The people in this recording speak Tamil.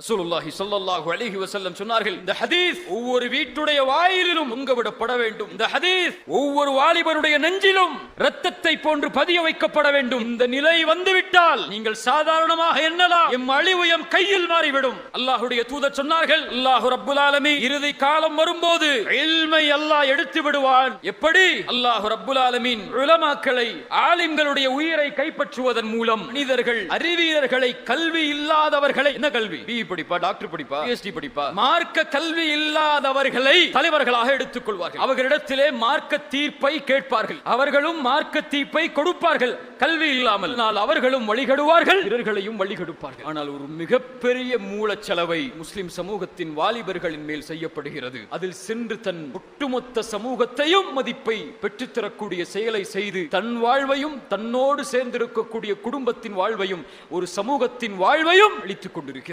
ரசூலுல்லாஹி ஸல்லல்லாஹு அலைஹி வஸல்லம் சொன்னார்கள் இந்த ஹதீஸ் ஒவ்வொரு வீட்டுடைய வாயிலிலும் தொங்கவிடப்பட வேண்டும். இந்த ஹதீஸ் ஒவ்வொரு வாலிபருடைய நெஞ்சிலும் இரத்தத்தை போன்று பதிய வைக்கப்பட வேண்டும். இந்த நிலை வந்துவிட்டால் நீங்கள் சாதாரணமாக எண்ணலாம். எம் அழிவு எம் கையில் மாறிவிடும். அல்லாஹுடைய தூதர் சொன்னார்கள் அல்லாஹு ரப்புல் ஆலமி இறுதி காலம் வரும்போது இல்மை அல்லாஹ் எடுத்து விடுவான். எப்படி? அல்லாஹு ரப்புல் ஆலமின் உலமாக்களை ஆலிம்களுடைய உயிரை கைப்பற்றுவதன் மூலம். மனிதர்கள் அறிவியர்களை கல்வி இல்லாதவர்களை. என்ன கல்வி? படிப்பா டாக்டர் படிப்பா பிஎஸ்டி படிப்பா? மார்க்க கல்வி இல்லாதவர்களை தலைவர்களாக எடுத்துக் கொள்வார்கள் அவர்களிடத்திலே மார்க்க தீர்ப்பை கேட்பார்கள். அவர்களும் மார்க்க தீர்ப்பை கொடுப்பார்கள். கல்வி இல்லாமல் ஆனால் அவர்களும் வழிகடுவார்கள். பிறர்களையும் வழிகெடுப்பார்கள். ஆனால் ஒரு மிகப்பெரிய மூலச்செலவை முஸ்லிம் சமூகத்தின் வாலிபர்களின் மேல் செய்யப்படுகிறது. அதில் சென்று தன் ஒட்டுமொத்த சமூகத்தையும் மதிப்பை பெற்றுத்தரக்கூடிய செயலை செய்து தன் வாழ்வையும் தன்னோடு சேர்ந்திருக்கக்கூடிய குடும்பத்தின் வாழ்வையும் ஒரு சமூகத்தின் வாழ்வையும் அளித்துக் கொண்டிருக்கிறது